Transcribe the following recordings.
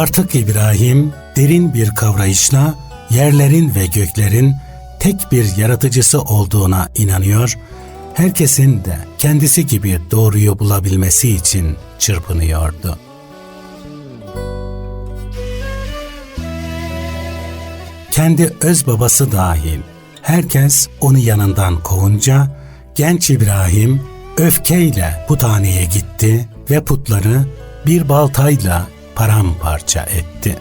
Artık İbrahim derin bir kavrayışla yerlerin ve göklerin tek bir yaratıcısı olduğuna inanıyor, herkesin de kendisi gibi doğruyu bulabilmesi için çırpınıyordu. Kendi öz babası dahil herkes onu yanından kovunca genç İbrahim öfkeyle puthaneye gitti ve putları bir baltayla paramparça etti.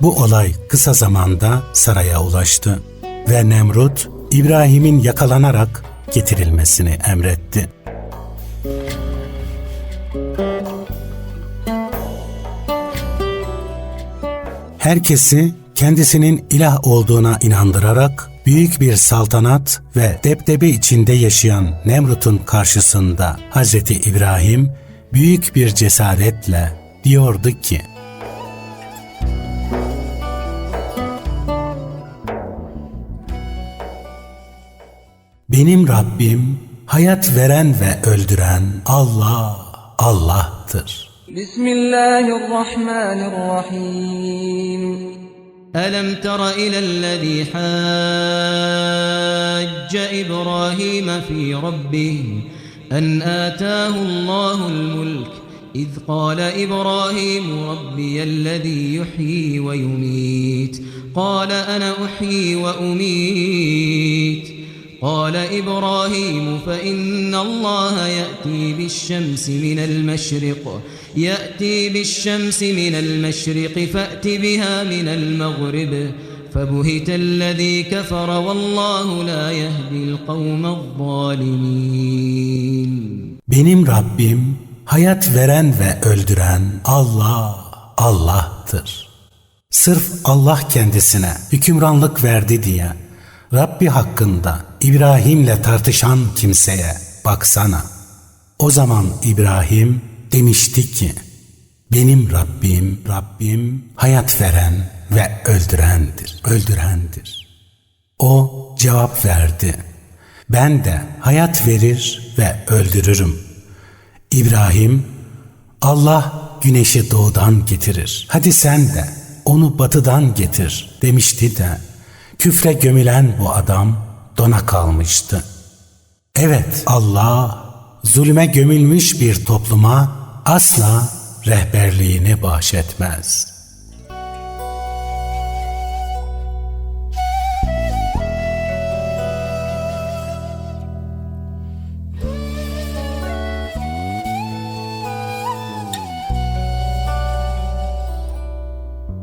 Bu olay kısa zamanda saraya ulaştı ve Nemrut İbrahim'in yakalanarak getirilmesini emretti. Herkesi kendisinin ilah olduğuna inandırarak büyük bir saltanat ve deptebe içinde yaşayan Nemrut'un karşısında Hz. İbrahim büyük bir cesaretle diyordu ki, Benim Rabbim hayat veren ve öldüren Allah, Allah'tır. Bismillahirrahmanirrahim. ألم تر إلى الذي حاج إبراهيم في ربه أن آتاه الله الملك إذ قال إبراهيم ربي الذي يحيي ويميت قال أنا أحيي وأميت قال إبراهيم فإن الله يأتي بالشمس من المشرق يأتي بالشمس من المشرق فأت بها من المغرب فبهت الذي كفر والله لا يهدي القوم الظالمين Benim Rabbim hayat veren ve öldüren Allah, Allah'tır. Sırf Allah kendisine hükümranlık verdi diye Rabbi hakkında İbrahim'le tartışan kimseye baksana. O zaman İbrahim demişti ki, benim Rabbim, Rabbim hayat veren ve öldürendir, öldürendir. O cevap verdi. Ben de hayat verir ve öldürürüm. İbrahim, Allah güneşi doğudan getirir. Hadi sen de onu batıdan getir demişti de küfre gömülen bu adam dona kalmıştı. Evet Allah zulme gömülmüş bir topluma asla rehberliğini bahşetmez.''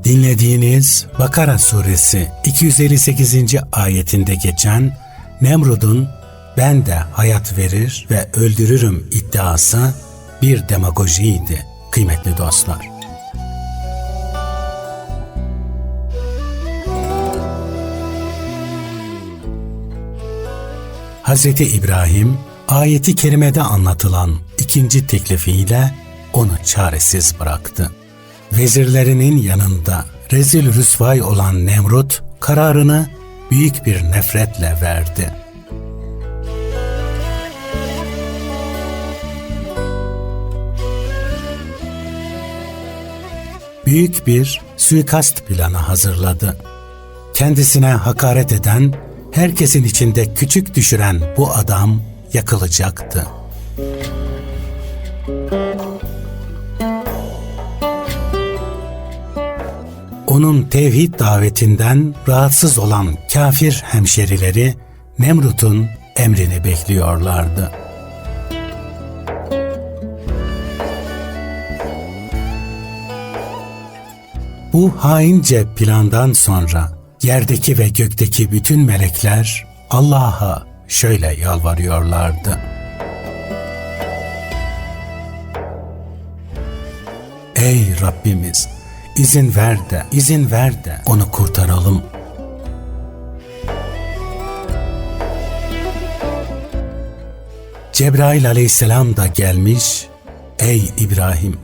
Dinlediğiniz Bakara suresi 258. ayetinde geçen Nemrud'un ben de hayat verir ve öldürürüm iddiası bir demagojiydi kıymetli dostlar. Hz. İbrahim ayeti kerimede anlatılan ikinci teklifiyle onu çaresiz bıraktı. Vezirlerinin yanında rezil rüsvay olan Nemrut kararını büyük bir nefretle verdi. Büyük bir suikast planı hazırladı. Kendisine hakaret eden, herkesin içinde küçük düşüren bu adam yakılacaktı. Onun tevhid davetinden rahatsız olan kafir hemşerileri Nemrut'un emrini bekliyorlardı. Bu haince plandan sonra yerdeki ve gökteki bütün melekler Allah'a şöyle yalvarıyorlardı. Ey Rabbimiz! İzin ver de, izin ver de onu kurtaralım. Cebrail aleyhisselam da gelmiş, ey İbrahim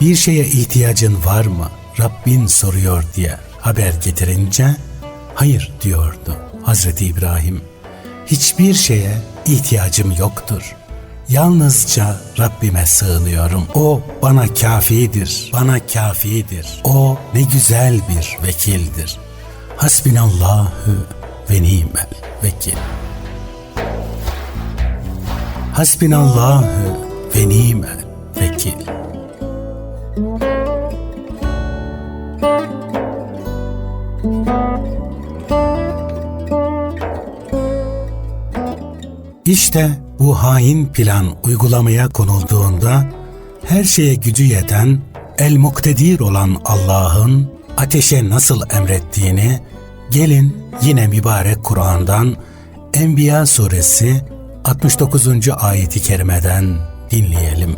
bir şeye ihtiyacın var mı? Rabbin soruyor diye haber getirince, hayır diyordu Hazreti İbrahim. Hiçbir şeye ihtiyacım yoktur. Yalnızca Rabbime sığınıyorum. O bana kafidir, bana kafidir. O ne güzel bir vekildir. Hasbinallahu ve ni'mel vekil. Hasbinallahu ve ni'mel vekil. İşte bu hain plan uygulamaya konulduğunda her şeye gücü yeten, el muktedir olan Allah'ın ateşe nasıl emrettiğini gelin yine mübarek Kur'an'dan Enbiya suresi 69. ayeti kerimeden dinleyelim.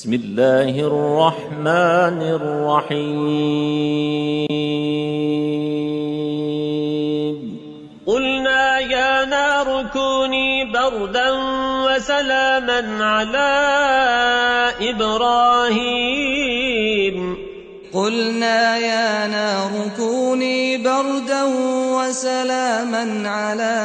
بسم الله الرحمن الرحيم. قلنا يا نار كوني بردا وسلاما على إبراهيم. قلنا يا نار كوني بردا وسلاما على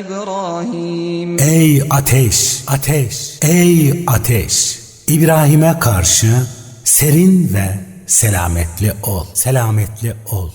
إبراهيم. Ey ateş, ateş, ey ateş! İbrahim'e karşı serin ve selametli ol, selametli ol.